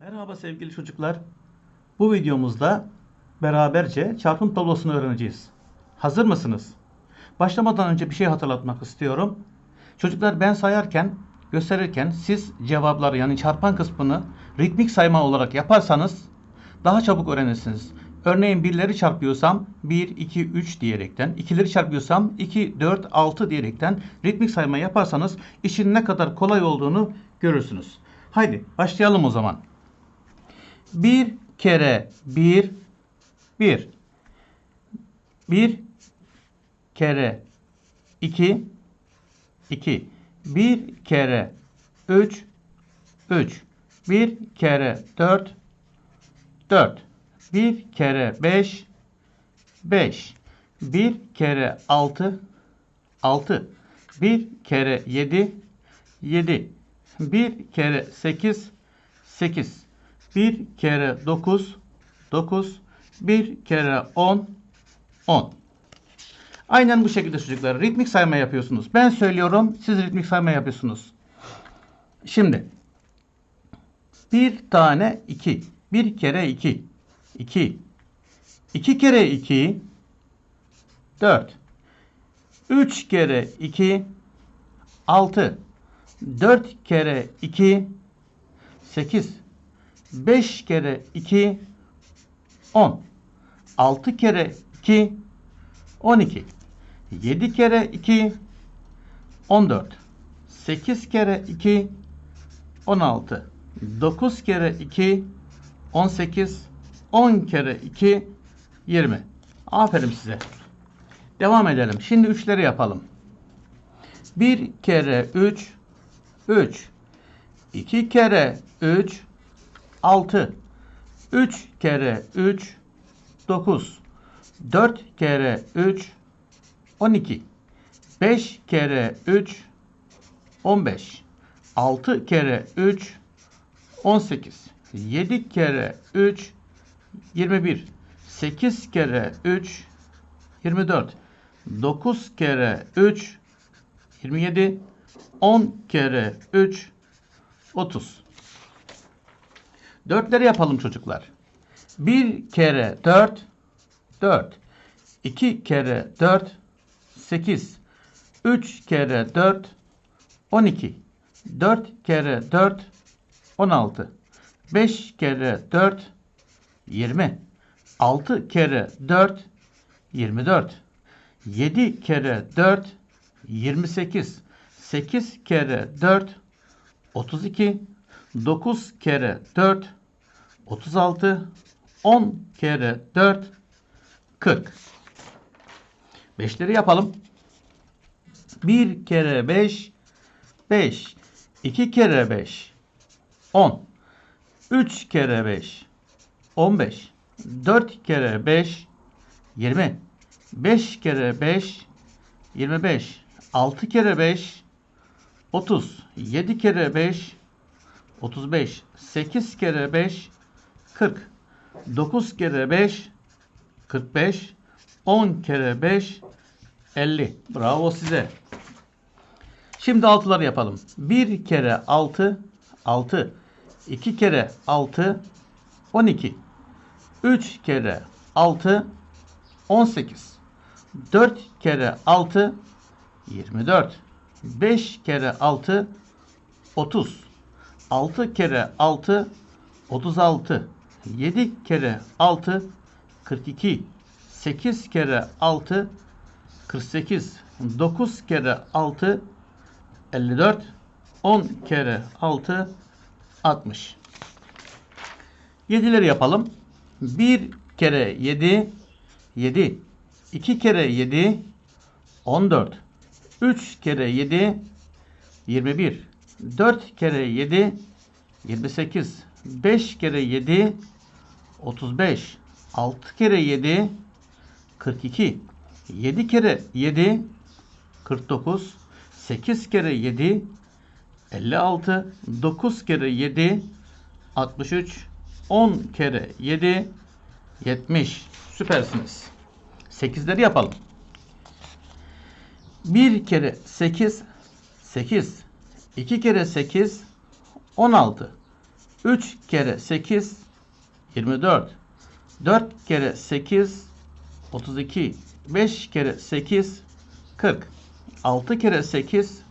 Merhaba sevgili çocuklar. Bu videomuzda beraberce çarpım tablosunu öğreneceğiz. Hazır mısınız? Başlamadan önce bir şey hatırlatmak istiyorum. Çocuklar ben sayarken, gösterirken siz cevapları yani çarpan kısmını ritmik sayma olarak yaparsanız daha çabuk öğrenirsiniz. Örneğin birleri çarpıyorsam 1, 2, 3 diyerekten, ikileri çarpıyorsam 2, 4, 6 diyerekten ritmik sayma yaparsanız işin ne kadar kolay olduğunu görürsünüz. Haydi başlayalım o zaman. Bir kere bir, bir. Bir kere iki, iki. Bir kere üç, üç. Bir kere dört, dört. Bir kere beş, beş. Bir kere altı, altı. Bir kere yedi, yedi. Bir kere sekiz, sekiz. Bir kere dokuz, dokuz. Bir kere on, on. Aynen bu şekilde çocuklar. Ritmik sayma yapıyorsunuz. Ben söylüyorum, siz ritmik sayma yapıyorsunuz. Şimdi. Bir tane iki. Bir kere iki. İki. İki kere iki. Dört. Üç kere iki. Altı. Dört kere iki. Sekiz. Beş kere iki. On. Altı kere iki. On iki. Yedi kere iki. On dört. Sekiz kere iki. On altı. Dokuz kere iki. On sekiz. 10 kere 2 20. Aferin size. Devam edelim. Şimdi üçleri yapalım. 1 kere 3 3 2 kere 3 6 3 kere 3 9 4 kere 3 12 5 kere 3 15 6 kere 3 18 7 kere 3 21. 8 kere 3 24. 9 kere 3 27. 10 kere 3 30. Dörtleri yapalım çocuklar. 1 kere 4 4. 2 kere 4 8. 3 kere 4 12. 4 kere 4 16. 5 kere 4 20. 6 kere 4 24. 7 kere 4 28. 8 kere 4 32. 9 kere 4 36. 10 kere 4 40. Beşleri yapalım. 1 kere 5 5. 2 kere 5 10. 3 kere 5 15. 4 kere 5 20. 5 kere 5 25. 6 kere 5 30. 7 kere 5 35. 8 kere 5 40. 9 kere 5 45. 10 kere 5 50. Bravo size. Şimdi altıları yapalım. 1 kere 6 6. 2 kere 6 12. 3 kere 6 18. 4 kere 6 24. 5 kere 6 30. 6 kere 6 36. 7 kere 6 42. 8 kere 6 48. 9 kere 6 54. 10 kere 6 60. 7'leri yapalım. 1 kere 7 7 2 kere 7 14 3 kere 7 21 4 kere 7 28 5 kere 7 35 6 kere 7 42 7 kere 7 49 8 kere 7 56 9 kere 7 63 10 kere 7 70. Süpersiniz. 8'leri yapalım. 1 kere 8 8. 2 kere 8 16. 3 kere 8 24. 4 kere 8 32. 5 kere 8 40. 6 kere 8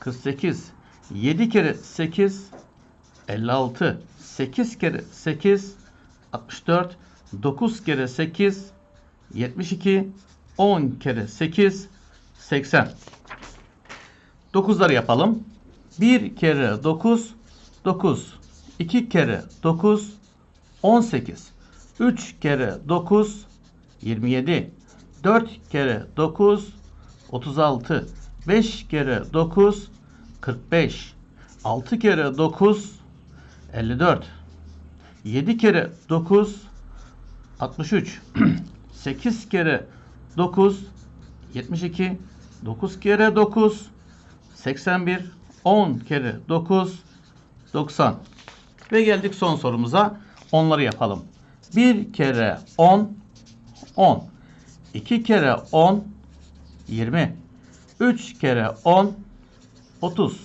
48. 7 kere 8 56. 8 kere 8 64. 9 kere 8 72. 10 kere 8 80. 9'ları yapalım. 1 kere 9 9. 2 kere 9 18. 3 kere 9 27. 4 kere 9 36. 5 kere 9 45. 6 kere 9 54. 7 kere 9 63. 8 kere 9 72. 9 kere 9 81. 10 kere 9 90. Ve geldik son sorumuza. Onları yapalım. 1 kere 10 10. 2 kere 10 20. 3 kere 10 30.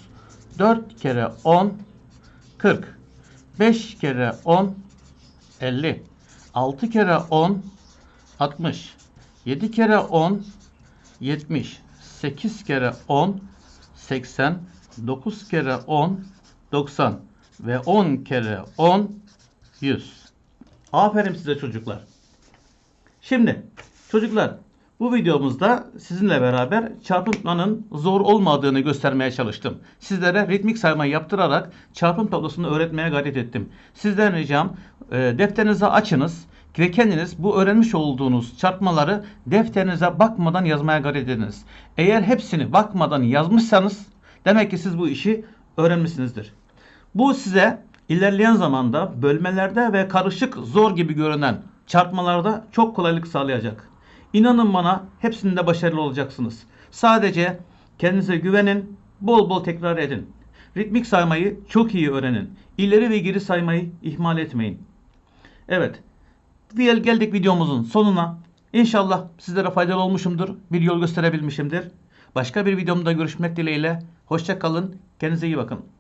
4 kere 10 40. 5 kere 10 50. 6 kere 10 60. 7 kere 10 70. 8 kere 10 80. 9 kere 10 90 ve 10 kere 10 100. Aferin size çocuklar. Şimdi çocuklar bu videomuzda sizinle beraber çarpımlamanın zor olmadığını göstermeye çalıştım. Sizlere ritmik saymayı yaptırarak çarpım tablosunu öğretmeye gayret ettim. Sizden ricam e, defterinizi açınız ve kendiniz bu öğrenmiş olduğunuz çarpmaları defterinize bakmadan yazmaya gayret ediniz. Eğer hepsini bakmadan yazmışsanız demek ki siz bu işi öğrenmişsinizdir. Bu size ilerleyen zamanda bölmelerde ve karışık zor gibi görünen çarpmalarda çok kolaylık sağlayacak. İnanın bana hepsinde başarılı olacaksınız. Sadece kendinize güvenin, bol bol tekrar edin. Ritmik saymayı çok iyi öğrenin. İleri ve geri saymayı ihmal etmeyin. Evet. Gel- Geldik videomuzun sonuna. İnşallah sizlere faydalı olmuşumdur. Bir yol gösterebilmişimdir. Başka bir videomda görüşmek dileğiyle. Hoşça kalın. Kendinize iyi bakın.